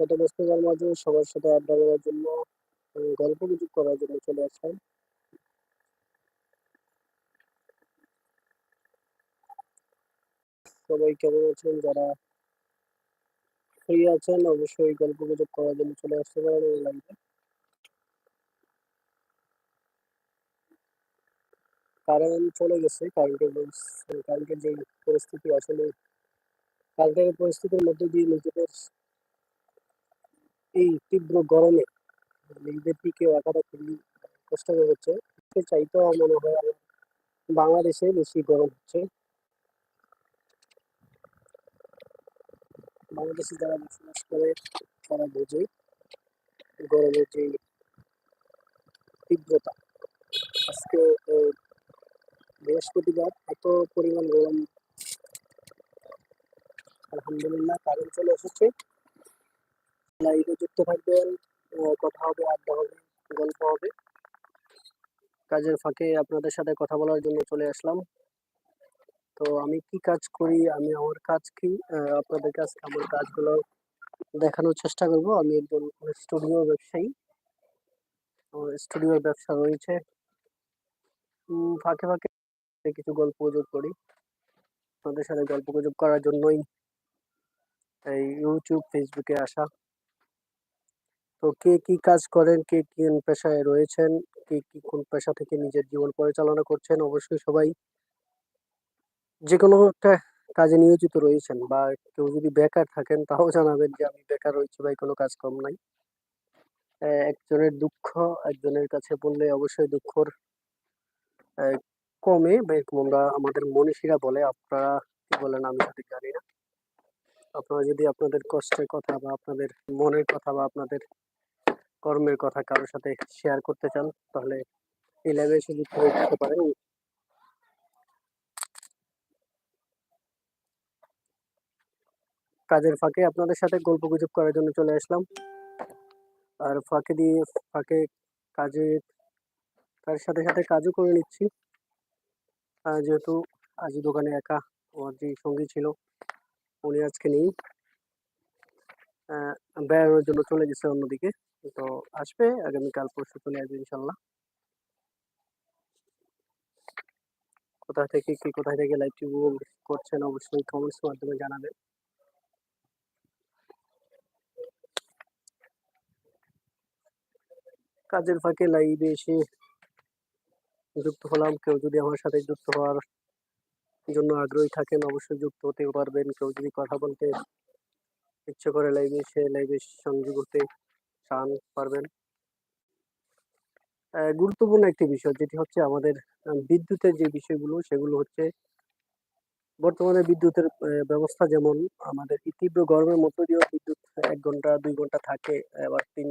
শত ব্যস্ততার মাঝে সবার সাথে আড্ডা দেওয়ার জন্য গল্প গুজব করার জন্য চলে আসলাম। সবাই কেমন আছেন? যারা ফ্রি আছেন, অবশ্যই গল্প গুজব করার জন্য চলে আসতে পারেন এই লাইভে। কারেন্ট চলে গেছে, কারেন্টের কারেন্টের যে পরিস্থিতি, আসলে কারেন্টের পরিস্থিতির মধ্যে দিয়ে নিজেদের এই তীব্র গরমে নিজেদের টিকে রাখাটা খুবই কষ্টকর হচ্ছে। সে চাইতেও মনে হয় বাংলাদেশে বেশি গরম হচ্ছে। বাংলাদেশে যারা বসবাস করে, তারা বোঝে গরমের যে তীব্রতা। আজকে বৃহস্পতিবার এত পরিমাণ গরম, আলহামদুলিল্লাহ কারেন্ট চলে এসেছে। লাইভে যুক্ত থাকবেন। কথা হবে, আড্ডা হবে, গল্প হবে। কাজের ফাঁকে আপনাদের সাথে কথা বলার জন্য চলে আসলাম। তো আমি কি কাজ করি? আমি আমার কাজ কি? আপনাদের কাছে আমার কাজগুলো দেখানোর চেষ্টা করব। আমি একজন স্টুডিও ব্যবসায়ী। আমার স্টুডিওর ব্যবসা রয়েছে। ফাঁকে ফাঁকে কিছু গল্প গুজব করি। আপনাদের সাথে গল্প গুজব করার জন্যই এই ইউটিউব ফেসবুকে আসা। তো কে কি কাজ করেন? কে কোন পেশায় রয়েছেন? কে কি কোন পেশা থেকে নিজের জীবন পরিচালনা করছেন? অবশ্যই সবাই যে কোনো একটা কাজে নিয়োজিত রয়েছেন বা কেউ যদি বেকার থাকেন তাও জানাবেন যে আমি বেকার রয়েছি ভাই, কোনো কাজ কম নাই। একজনের দুঃখ একজনের কাছে বললে অবশ্যই দুঃখর কমে। বা আমরা আমাদের মনীষীরা বলে, আপনারা কি বলেন আমি সঠিক জানি না। আপনারা যদি আপনাদের কষ্টের কথা বা আপনাদের মনের কথা বা আপনাদের কর্মের কথা কারোর সাথে শেয়ার করতে চান, তাহলে এই লাইভে এসে যুক্ত হয়ে যেতে পারেন। কাজের ফাঁকে আপনাদের সাথে গল্প গুজব করার জন্য চলে আসলাম। আর ফাঁকে দিয়ে, ফাঁকে কাজে, তার সাথে সাথে কাজও করে নিচ্ছি। যেহেতু আজ দোকানে একা আমার যে সঙ্গী ছিল, উনি আজকে নেই। বেড়ানোর জন্য চলে গেছে অন্যদিকে। তো আসবে, আগামীকাল, পরশু চলে আসবে, ইনশাল্লাহ। কোথা থেকে কি, কোথায় থেকে লাইভটি উপভোগ করছেন, অবশ্যই কমেন্টস মাধ্যমে জানাবেন। কাজের ফাঁকে লাইভে এসে যুক্ত হলাম। কেউ যদি আমার সাথে যুক্ত হওয়ার জন্য আগ্রহী থাকেন, অবশ্যই যুক্ত হতে পারবেন। কেউ যদি কথা বলতে ইচ্ছে করে লাইভে এসে লাইভে সংযোগ হতে চান পারবেন। গুরুত্বপূর্ণ একটি বিষয় যেটি হচ্ছে আমাদের বিদ্যুতের যে বিষয়গুলো, সেগুলো হচ্ছে বর্তমানে বিদ্যুতের ব্যবস্থা যেমন আমাদের তীব্র গরমের মধ্য দিয়েও বিদ্যুৎ এক ঘণ্টা, দুই ঘণ্টা থাকে, আবার তিন,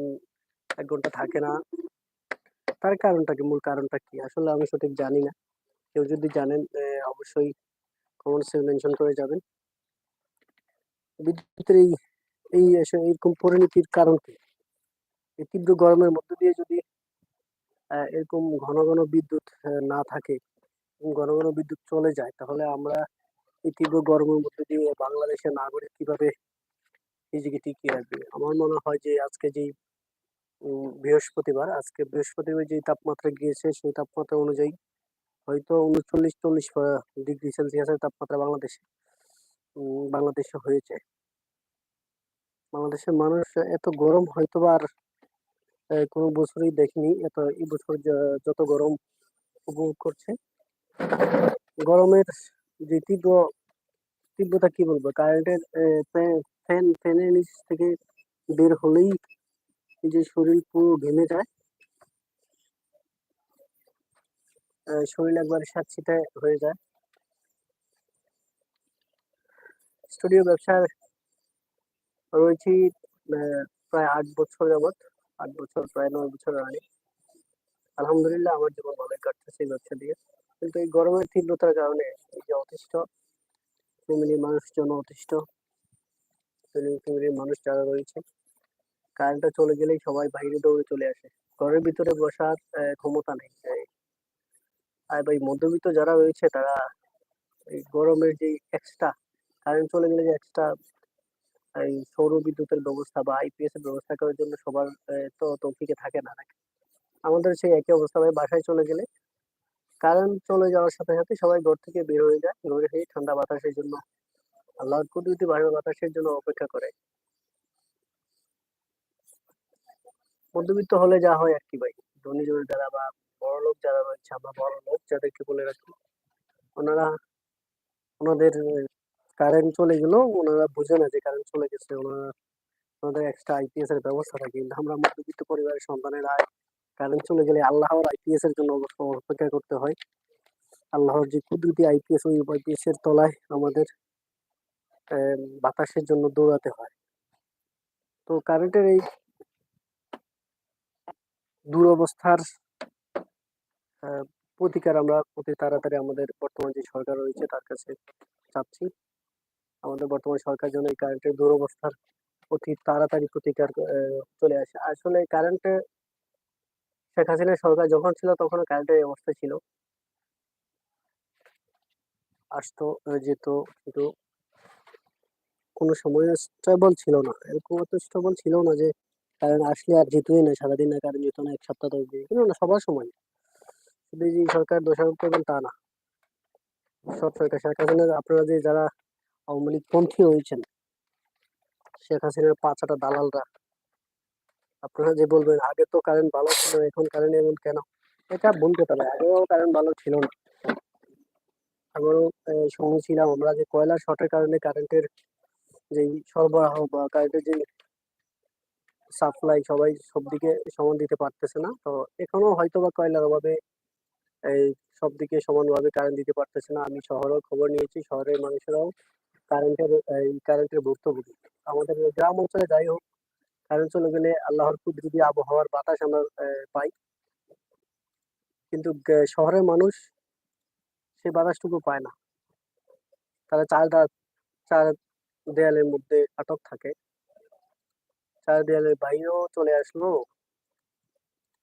এক ঘণ্টা থাকে না। তার কারণটা কি? মূল কারণটা কি? আসলে আমি সঠিক জানি না। কেউ যদি জানেন অবশ্যই কমেন্টসে মেনশন করে যাবেন। বিদ্যুতের এই এই এরকম পরিণতির কারণ কি এই তীব্র গরমের মধ্য দিয়ে যদি এরকম ঘন ঘন বিদ্যুৎ না থাকে ঘন ঘন বিদ্যুৎ চলে যায়, তাহলে আমরা এই তীব্র গরমের মধ্যে দিয়ে বাংলাদেশের নাগরিক কীভাবে নিজেকে টিকিয়ে রাখবে? আমার মনে হয় যে আজকে যেই বৃহস্পতিবার, আজকে বৃহস্পতিবার যে তাপমাত্রা গিয়েছে, সেই তাপমাত্রা অনুযায়ী হয়তো উনচল্লিশ, চল্লিশ ডিগ্রি সেলসিয়াসের তাপমাত্রা বাংলাদেশে। বাংলাদেশে হয়েছে। বাংলাদেশের মানুষ এত গরম হয়তো আর কোনো বছরই দেখিনি। এত, এই বছর যত গরম উপভোগ করছে। গরমের যে তীব্র, তীব্রতা কি বলব? কারেন্টের ফ্যান ফ্যানের নিচ থেকে বের হলেই যে শরীর পুরো ঘেমে যায়। শরীর একবার স্যাঁতসেঁতে হয়ে যায়। স্টুডিও ব্যবসার রয়েছি প্রায় আট বছর যাবৎ, আট বছর, প্রায় নয় বছর আগে। আলহামদুলিল্লাহ, আমার জীবন ভালোই কাটতেছে এই ব্যবসা দিয়ে। কিন্তু এই গরমের তীব্রতার কারণে এই যে অতিষ্ঠ, ফ্যামিলির মানুষজন অতিষ্ঠ ফ্যামিলির মানুষ যারা রয়েছে, কারেন্টটা চলে গেলেই সবাই বাইরে দৌড়ে চলে আসে। ঘরের ভিতরে বসার ক্ষমতা নেই। আর ভাই, মধ্যবিত্ত যারা রয়েছে, তারা এই গরমের যে এক্সট্রা কারেন্ট চলে গেলে যে এক্সট্রা এই সৌর বিদ্যুতের ব্যবস্থা বা আইপিএস এর ব্যবস্থা করার জন্য সবার তো তৌফিকে থাকে না। আমাদের সেই একই অবস্থা ভাই, বাসায় চলে গেলে কারেন্ট চলে যাওয়ার সাথে সাথে সবাই ঘর থেকে বের হয়ে যায়। বের হয়ে ঠান্ডা বাতাসের জন্য। আল্লাহর কুদরতি বায়ু বাতাসের জন্য অপেক্ষা করে। মধ্যবিত্ত হলে যা হয় আর কি ভাই। ধনী জনের যারা বা বড় লোক যারা রয়েছে, আমরা বড় লোক যাদেরকে বলে রাখি, ওনারা ওনাদের কারেন্ট চলে গেলেও ওনারা বুঝে না যে কারেন্ট চলে গেছে, ওনারা ওনাদের এক্সট্রা আইপিএস এর ব্যবস্থা থাকে। কিন্তু আমরা মধ্যবিত্ত পরিবারের সন্তানেরা কারেন্ট চলে গেলে আল্লাহর আইপিএস এর জন্য অপেক্ষা করতে হয়। আল্লাহর যে কুদরতি আইপিএস ওই আইপিএস এর তলায় আমাদের বাতাসের জন্য দৌড়াতে হয়। তো কারেন্টের এই দুরবস্থার প্রতিকার আমরা অতি তাড়াতাড়ি আমাদের বর্তমান যে সরকার রয়েছে, তার কাছে চাচ্ছি। আমাদের বর্তমান সরকার যেন এই কারেন্টের দুরবস্থার অতি তাড়াতাড়ি প্রতিকার চলে আসে। আসলে কারেন্টে শেখ হাসিনার সরকার যখন ছিল তখন কারেন্টের অবস্থা ছিল। আসতো যেত, কিন্তু কোনো সময় স্টেবল ছিল না। এরকম অত স্টেবল ছিল না যে কারেন্ট আসলে আর যেতই না, সারাদিন না কারেন্ট যেত না, এক সপ্তাহ, দশ দিন, কিন্তু না, সবার সময়। শুধু যে সরকার দোষারোপ করবেন তা না। সব সরকার, শেখ হাসিনার আপনারা যে যারা আওয়ামী লীগ পন্থী হয়েছেন। শেখ হাসিনার পাঁচাটা দালালরা। আপনারা যে বলবেন, আগে তো কারেন্ট ভালো ছিল, এখন কারেন্ট এমন কেন? এটা কথা নয় আগেও কারেন্ট ভালো ছিল না। আগেও শুনেছিলাম আমরা যে কয়লা শর্টের কারণে কারেন্টের যে সরবরাহ বা কারেন্টের যে সাপ্লাই সবাই সব দিকে সমান দিতে পারতেছে না। তো এখনও হয়তো বা কয়লার অভাবে, এই সব দিকে সমানভাবে কারেন্ট দিতে পারতেছে না। আমি শহরেও খবর নিয়েছি, শহরের মানুষেরাও কারেন্টের এই কারেন্টের ভুক্তভোগী। আমাদের গ্রাম অঞ্চলে যাই হোক কারেন্ট চলে গেলে আল্লাহর কুদরতি আবহাওয়ার বাতাস আমরা পাই। কিন্তু শহরের মানুষ সেই বাতাসটুকু পায় না। তারা চার দা- চার দেয়ালের মধ্যে আটক থাকে। চার দেয়ালের বাইরেও চলে আসলো।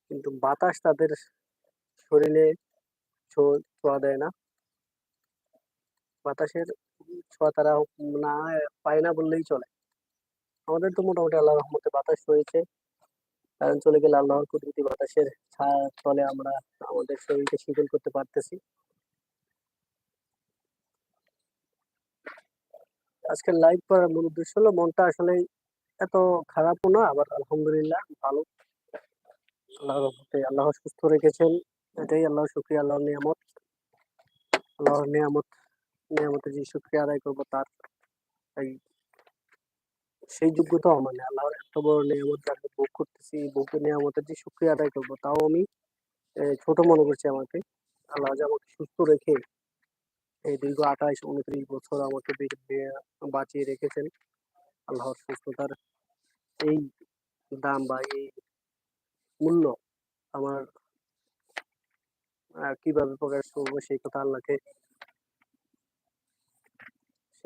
কিন্তু বাতাস তাদের শরীরে ছোঁয়া দেয় না। বাতাসের তারা না পায় না বললেই চলে। আমাদের তো মোটামুটি আল্লাহ রহমতে বাতাস রয়েছে। কারেন্ট চলে গেলে আল্লাহর কুদরতি বাতাসের তলে আমরা আমাদের শরীরকে শীতল করতে পারতেছি। আজকের লাইভ করার মূল উদ্দেশ্য হলো, মনটা আসলে এত খারাপও না, আবার আলহামদুলিল্লাহ ভালো। আল্লাহর রহমতে আল্লাহ সুস্থ রেখেছেন, এটাই আল্লাহ শুক্রিয়া, আল্লাহর নিয়ামত। আল্লাহর নিয়ামত নিয়ামতের যে আদায় করব তার সেই যোগ্যতাও আমার নেই। আল্লাহর এত বড় নিয়ামত যাকে করতেছি নিয়ামতের যে আদায় করব তাও আমি ছোট মনে করছি আমাকে। আল্লাহ যে আমাকে সুস্থ রেখে এই দীর্ঘ আঠাইশ, উনত্রিশ বছর আমাকে বাঁচিয়ে রেখেছেন। আল্লাহর সুস্থতার এই দাম বা এই মূল্য আমার কীভাবে প্রকাশ করব সেই কথা আল্লাহকে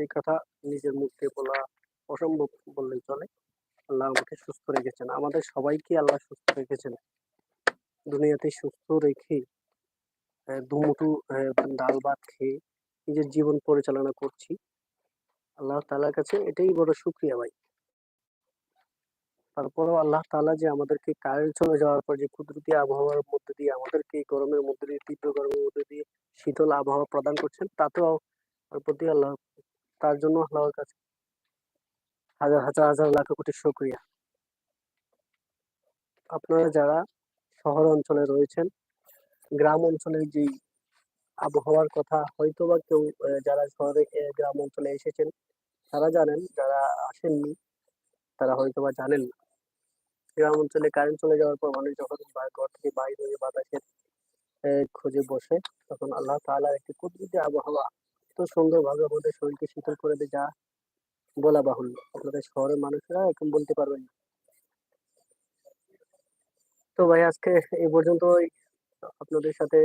সেই কথা নিজের মুখ দিয়ে বলা অসম্ভব বললেই চলে। আল্লাহ আমাকে সুস্থ রেখেছেন। আমাদের সবাইকে আল্লাহ সুস্থ রেখেছেন। দুনিয়াতে সুস্থ রেখে আহ, ডাল ভাত খেয়ে নিজের জীবন পরিচালনা করছি। আল্লাহ তাআলার কাছে এটাই বড় শুক্রিয়া ভাই। তারপরেও আল্লাহ তাআলা যে আমাদেরকে কারেন্ট চলে যাওয়ার পর যে কুদরতি আবহাওয়ার মধ্যে দিয়ে আমাদেরকে গরমের মধ্যে দিয়ে তীব্র গরমের মধ্যে দিয়ে শীতল আবহাওয়া প্রদান করছেন তাতেও প্রতি আল্লাহ তার জন্য আল্লাহর কাছে হাজার হাজার হাজার লাখ কোটি শুকরিয়া। আপনারা যারা শহর অঞ্চলে রয়েছেন, গ্রাম অঞ্চলের যে আবহাওয়ার কথা হয়তো বা কেউ যারা শহরে গ্রাম অঞ্চলে এসেছেন, তারা জানেন, যারা আসেননি, তারা হয়তো বা জানেন না। গ্রাম অঞ্চলে কারেন্ট চলে যাওয়ার পর মানুষ যখন ঘর থেকে বাইরে বাতাসের খোঁজে বসে, তখন আল্লাহ তাআলার একটি কুদরতি আবহাওয়া এত সুন্দরভাবে আমাদের শরীরকে শীতল করে দেয়, যা বলা বাহুল্য। আপনাদের শহরের মানুষেরা এখন বলতে পারবেন না। তো ভাই, আজকে এই পর্যন্তই। আপনাদের সাথে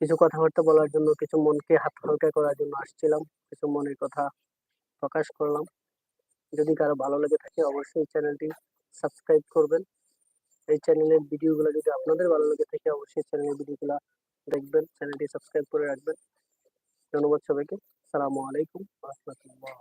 কিছু কথাবার্তা বলার জন্য, কিছু মনকে হাত হালকা করার জন্য আসছিলাম। কিছু মনের কথা প্রকাশ করলাম। যদি কারও ভালো লেগে থাকে, অবশ্যই চ্যানেলটি সাবস্ক্রাইব করবেন। এই চ্যানেলের ভিডিওগুলো যদি আপনাদের ভালো লেগে থাকে, অবশ্যই চ্যানেলের ভিডিওগুলো দেখবেন, চ্যানেলটি সাবস্ক্রাইব করে রাখবেন। ধন্যবাদ সবাইকে। সালামু আলাইকুম। রহমতুল্লাহ